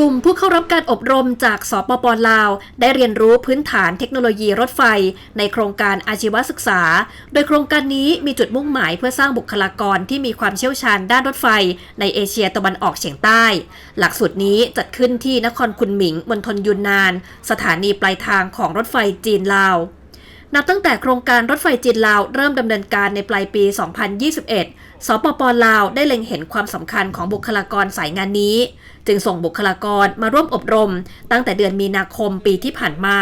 ลุ่มผู้เข้ารับการอบรมจากสปปลาว ได้เรียนรู้พื้นฐานเทคโนโลยีรถไฟ ในโครงการอาชีวศึกษา โดยโครงการนี้มีจุดมุ่งหมายเพื่อสร้างบุคลากรที่มีความเชี่ยวชาญด้านรถไฟ ในเอเชียตะวันออกเฉียงใต้ หลักสูตรนี้จัดขึ้นที่นครคุนหมิงมณฑลยุนนาน สถานีปลายทางของรถไฟจีนลาว นับตั้งแต่โครงการรถไฟจีนลาวเริ่มดำเนินการในปลายปี 2021 สปปลาวได้เล็งเห็นความสำคัญของบุคลากรสายงานนี้ จึงส่งบุคลากรมาร่วมอบรม ตั้งแต่เดือนมีนาคมปีที่ผ่านมา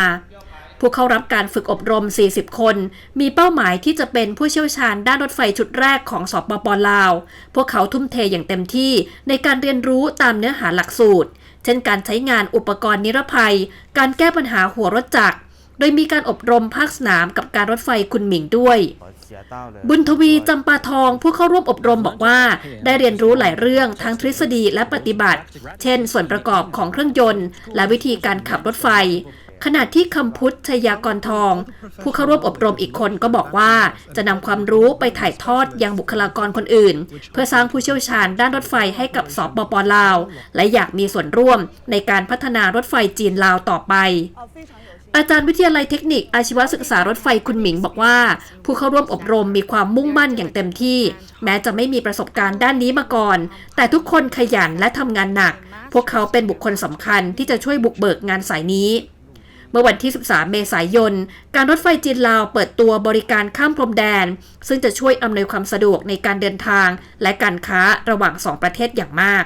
ผู้เข้ารับการฝึกอบรม 40 คน มีเป้าหมายที่จะเป็นผู้เชี่ยวชาญด้านรถไฟชุดแรกของสปปลาว พวกเขาทุ่มเทอย่างเต็มที่ในการเรียนรู้ตามเนื้อหาหลักสูตร เช่นการใช้งานอุปกรณ์นิรภัย การแก้ปัญหาหัวรถจักร โดยมีการอบรมภาคสนามกับการรถไฟคุณหมิงด้วย บุญทวีจำปาทองผู้เข้าร่วมอบรมบอกว่า ได้เรียนรู้หลายเรื่องทั้งทฤษฎีและปฏิบัติ เช่น ส่วนประกอบของเครื่องยนต์ และวิธีการขับรถไฟ ขณะที่คำพุทธชยากรทอง ผู้เข้าร่วมอบรมอีกคนก็บอกว่า จะนำความรู้ไปถ่ายทอดยังบุคลากรคนอื่น เพื่อสร้างผู้เชี่ยวชาญด้านรถไฟให้กับสปปลาว และอยากมีส่วนร่วมในการพัฒนารถไฟจีนลาวต่อไป อาจารย์วิทยาลัยเทคนิคอาชีวศึกษารถไฟคุณหมิงบอกว่า ผู้เข้าร่วมอบรมมีความมุ่งมั่นอย่างเต็มที่ แม้จะไม่มีประสบการณ์ด้านนี้มาก่อน แต่ทุกคนขยันและทำงานหนัก พวกเขาเป็นบุคคลสำคัญที่จะช่วยบุกเบิกงานสายนี้ เมื่อวันที่ 13 เมษายน การรถไฟจีนลาวเปิดตัวบริการข้ามพรมแดน ซึ่งจะช่วยอำนวยความสะดวกในการเดินทาง และการค้าระหว่างสองประเทศอย่างมาก